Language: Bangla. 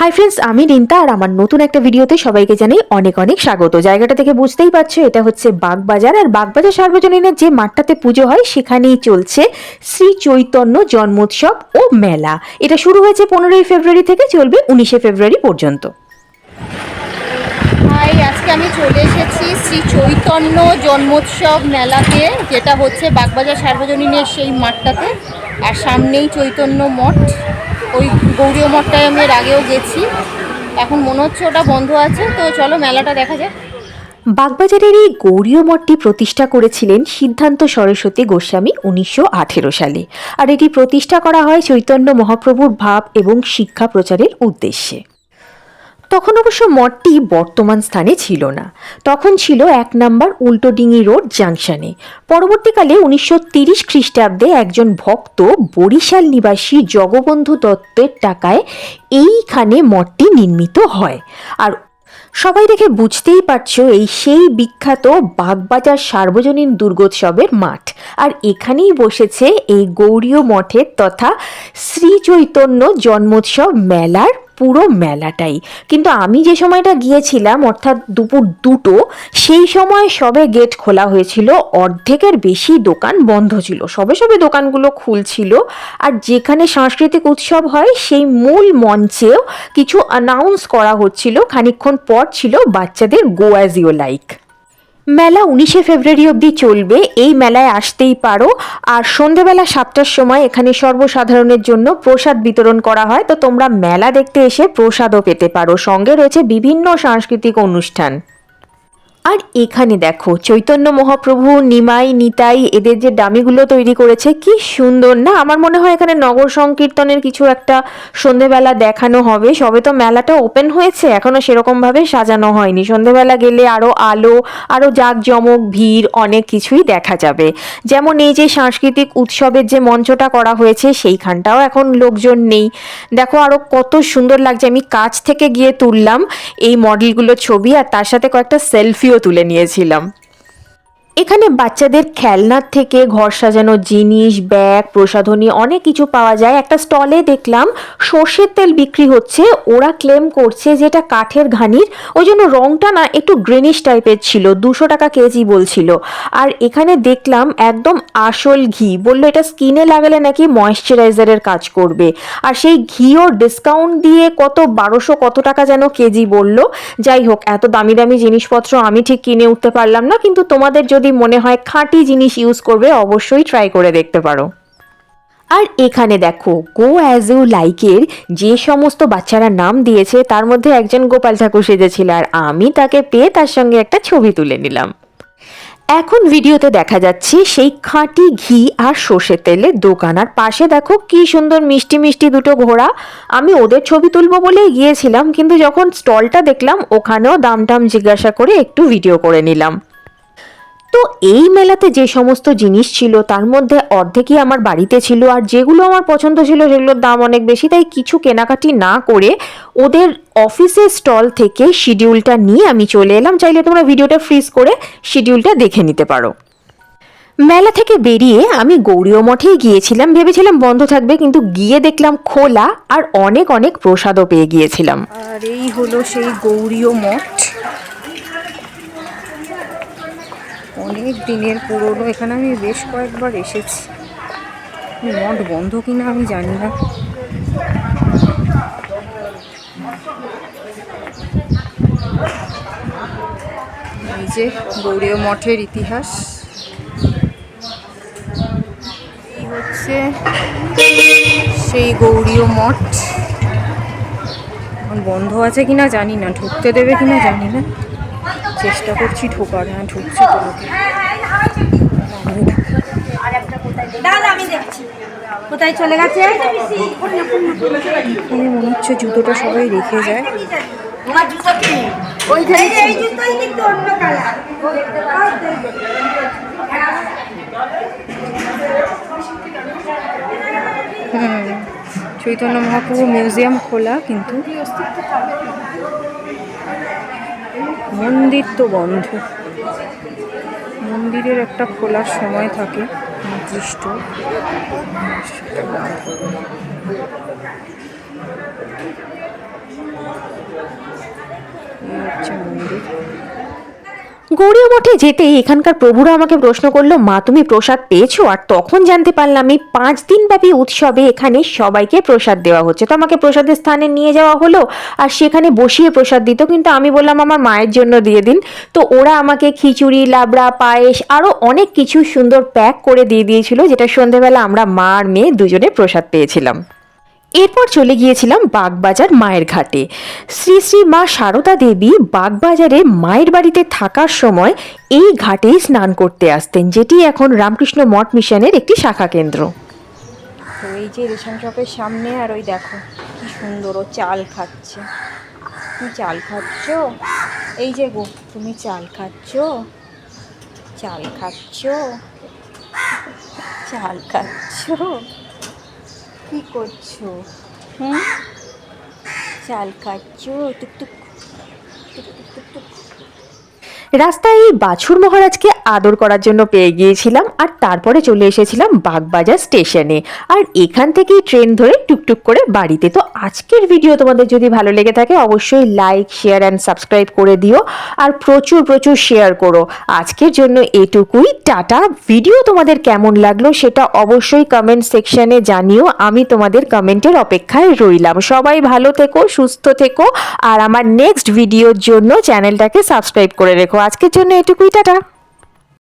হাই ফ্রেন্ডস আমি রিন্তা আর আমার নতুন একটা ভিডিওতে সবাইকে জানাই অনেক অনেক স্বাগত। জায়গাটা থেকে বুঝতেই পারছ, এটা হচ্ছে বাগবাজার। আর বাগবাজার সার্বজনীনের যে মাঠটাতে পুজো হয়, সেখানেই চলছে শ্রী চৈতন্য জন্মোৎসব ও মেলা। এটা শুরু হয়েছে পনেরোই ফেব্রুয়ারি থেকে, চলবে উনিশে ফেব্রুয়ারি পর্যন্ত। হাই আজকে আমি চলে এসেছি শ্রী চৈতন্য জন্মোৎসব মেলাতে, যেটা হচ্ছে বাগবাজার সার্বজনীনের সেই মাঠটাতে। আর সামনেই চৈতন্য মঠ। ওই গৌরীয় মঠটায় আমি এর আগেও গেছি। এখন মনে হচ্ছে ওটা বন্ধ আছে, তো চলো মেলাটা দেখা যাক। বাগবাজারের এই গৌরীয় মঠটি প্রতিষ্ঠা করেছিলেন সিদ্ধান্ত সরস্বতী গোস্বামী উনিশশো আঠেরো সালে। আর এটি প্রতিষ্ঠা করা হয় চৈতন্য মহাপ্রভুর ভাব এবং শিক্ষা প্রচারের উদ্দেশ্যে। তখন অবশ্য মঠটি বর্তমান স্থানে ছিল না। তখন ছিল এক নম্বর উল্টোডিঙি রোড জাংশনে। পরবর্তীকালে উনিশশো তিরিশ খ্রিস্টাব্দে একজন ভক্ত বরিশাল নিবাসী জগবন্ধু দত্তের টাকায় এইখানে মঠটি নির্মিত হয়। আর সবাই দেখে বুঝতেই পারছ, এই সেই বিখ্যাত বাগবাজার সার্বজনীন দুর্গোৎসবের মাঠ। আর এখানেই বসেছে এই গৌরীয় মঠের তথা শ্রী চৈতন্য জন্মোৎসব মেলার পুরো মেলাটাই। কিন্তু আমি যে সময়টা গিয়েছিলাম, অর্থাৎ দুপুর দুটো, সেই সময় সবে গেট খোলা হয়েছিল, অর্ধেকের বেশি দোকান বন্ধ ছিল। সবে সবে দোকানগুলো খুলছিল, আর যেখানে সাংস্কৃতিক উৎসব হয়, সেই মূল মঞ্চেও কিছু অ্যানাউন্স করা হচ্ছিল। খানিক্ষণ পর ছিল বাচ্চাদের গো অ্যাজ ইউ লাইক মেলা উনিশে ফেব্রুয়ারি অবধি চলবে। এই মেলায় আসতেই পারো। আর সন্ধেবেলা সাতটার সময় এখানে সর্বসাধারণের জন্য প্রসাদ বিতরণ করা হয়। তো তোমরা মেলা দেখতে এসে প্রসাদও পেতে পারো। সঙ্গে রয়েছে বিভিন্ন সাংস্কৃতিক অনুষ্ঠান। আর এখানে দেখো, চৈতন্য মহাপ্রভু, নিমাই, নিতাই এদের যে ডামিগুলো তৈরি করেছে, কি সুন্দর। না, আমার মনে হয় এখানে নগর সংকীর্তনের কিছু একটা সন্ধেবেলা দেখানো হবে। সবে তো মেলাটা ওপেন হয়েছে, এখনও সেরকমভাবে সাজানো হয়নি। সন্ধেবেলা গেলে আরও আলো আরও জাঁকজমক, ভিড়, অনেক কিছুই দেখা যাবে। যেমন এই যে সাংস্কৃতিক উৎসবের যে মঞ্চটা করা হয়েছে, সেইখানটাও এখন লোকজন নেই। দেখো আরও কত সুন্দর লাগছে, আমি কাছ থেকে গিয়ে তুললাম এই মডেলগুলোর ছবি, আর তার সাথে কয়েকটা সেলফিও তুলে নিয়েছিলাম। এখানে বাচ্চাদের খেলনার থেকে ঘর সাজানো জিনিস, ব্যাগ, প্রসাধনী অনেক কিছু পাওয়া যায়। একটা স্টলে দেখলাম, সর্ষের তেল বিক্রি হচ্ছে। ওরা ক্লেম করছে যে এটা কাঠের ঘানির। ওই জন্য রংটা না একটু গ্রিনিশ টাইপের ছিল, দুশো টাকা কেজি বলছিল। আর এখানে দেখলাম একদম আসল ঘি। বলল, এটা স্কিনে লাগালে নাকি ময়েশ্চারাইজারের কাজ করবে। আর সেই ঘিও ডিসকাউন্ট দিয়ে কত, বারোশো কত টাকা যেন কেজি বলল। যাই হোক, এত দামি দামি জিনিসপত্র আমি ঠিক কিনে উঠতে পারলাম না। কিন্তু তোমাদের যদি মনে হয় খাঁটি জিনিস ইউজ করবে, অবশ্যই ট্রাই করে দেখতে পারো। আর এখানে দেখো গো অ্যাজ ইউ লাইকের যে সমস্ত বাচ্চারা নাম দিয়েছে, তার মধ্যে একজন গোপাল ঠাকুর সেজেছিল আর আমি তাকে পেয়ে তার সঙ্গে একটা ছবি তুলে নিলাম। এখন ভিডিওতে দেখা যাচ্ছে সেই খাঁটি ঘি আর সর্ষের তেলের দোকান। আর পাশে দেখো কি সুন্দর মিষ্টি মিষ্টি দুটো ঘোড়া। আমি ওদের ছবি তুলবো বলেই গিয়েছিলাম, কিন্তু যখন স্টলটা দেখলাম, ওখানেও দাম টাম জিজ্ঞাসা করে একটু ভিডিও করে নিলাম। তো এই মেলাতে যে সমস্ত জিনিস ছিল, তার মধ্যে অর্ধেকই আমার বাড়িতে ছিল আর যেগুলো আমার পছন্দ ছিল সেগুলোর দাম অনেক বেশি, তাই কিছু কেনাকাটি না করে ওদের অফিসের স্টল থেকে শিডিউলটা নিয়ে আমি চলে এলাম। চাইলে তোমরা ভিডিওটা ফ্রিজ করে শিডিউলটা দেখে নিতে পারো। মেলা থেকে বেরিয়ে আমি গৌরীয় মঠেই গিয়েছিলাম। ভেবেছিলাম বন্ধ থাকবে, কিন্তু গিয়ে দেখলাম খোলা আর অনেক অনেক প্রসাদও পেয়ে গিয়েছিলাম। আর এই হলো সেই গৌরীয় মঠ। অনেক দিনের পুরনো, এখানে আমি বেশ কয়েকবার এসেছি। মঠ বন্ধ কিনা আমি জানি না। এই যে গৌরীয় মঠের ইতিহাস। এই হচ্ছে সেই গৌরীয় মঠ। বন্ধ আছে কিনা জানি না, ঢুকতে দেবে কিনা জানি না। চেষ্টা করছি ঢোকার হ্যাঁ ঢুকছে তো কোথায় চলে গেছে? মনে হচ্ছে জুতোটা সবাই রেখে যায়। চৈতন্য মহাপ্রভু মিউজিয়াম খোলা কিন্তু। মন্দির তো বন্ধ। মন্দিরের একটা খোলার সময় থাকে নির্দিষ্ট। হচ্ছে মন্দির। গৌরীয় মঠে যেতে। এখানকার প্রভুরা আমাকে প্রশ্ন করল, মা, তুমি প্রসাদ পেয়েছ? আর তখন জানতে পারলাম, এই পাঁচ দিনব্যাপী উৎসবে এখানে সবাইকে প্রসাদ দেওয়া হচ্ছে। তো আমাকে প্রসাদের স্থানে নিয়ে যাওয়া হলো আর সেখানে বসিয়ে প্রসাদ দিত। কিন্তু আমি বললাম, আমার মায়ের জন্য দিয়ে দিন। তো ওরা আমাকে খিচুড়ি, লাবড়া, পায়েস আরও অনেক কিছু সুন্দর প্যাক করে দিয়ে দিয়েছিল, যেটা সন্ধেবেলা আমরা মা আর মেয়ে দুজনে প্রসাদ পেয়েছিলাম। এরপর চলে গিয়েছিলাম বাগবাজার মায়ের ঘাটে। শ্রী শ্রী মা সারদা দেবী বাগবাজারে মায়ের বাড়িতে থাকার সময় এই ঘাটেই স্নান করতে আসতেন, যেটি এখন রামকৃষ্ণ মঠ মিশনের একটি শাখা কেন্দ্র। তো এই যে রেশন শপের সামনে আর ওই দেখো, কি সুন্দর ও চাল খাচ্ছে। তুমি চাল খাচ্ছ? এই যে গো, তুমি চাল খাচ্ছ? চাল খাচ্ছ? চাল খাচ্ছ? কি করছ? হুম? চাল খাচ্ছ? টুকটুক টুকটুক টুকটুক রাস্তায় এই বাছুর মহারাজকে আদর করার জন্য পেয়ে গিয়েছিলাম আর তারপরে চলে এসেছিলাম বাগবাজার স্টেশনে। আর এখান থেকেই ট্রেন ধরে টুকটুক করে বাড়িতে। তো আজকের ভিডিও তোমাদের যদি ভালো লেগে থাকে, অবশ্যই লাইক শেয়ার অ্যান্ড সাবস্ক্রাইব করে দিও আর প্রচুর প্রচুর শেয়ার করো। আজকের জন্য এটুকুই। টাটা। ভিডিও তোমাদের কেমন লাগল সেটা অবশ্যই কমেন্ট সেকশানে জানিও। আমি তোমাদের কমেন্টের অপেক্ষায় রইলাম। সবাই ভালো থেকো, সুস্থ থেকো। আর আমার নেক্সট ভিডিওর জন্য চ্যানেলটাকে সাবস্ক্রাইব করে রেখো। আজকের জন্য এটুকুই টাটা।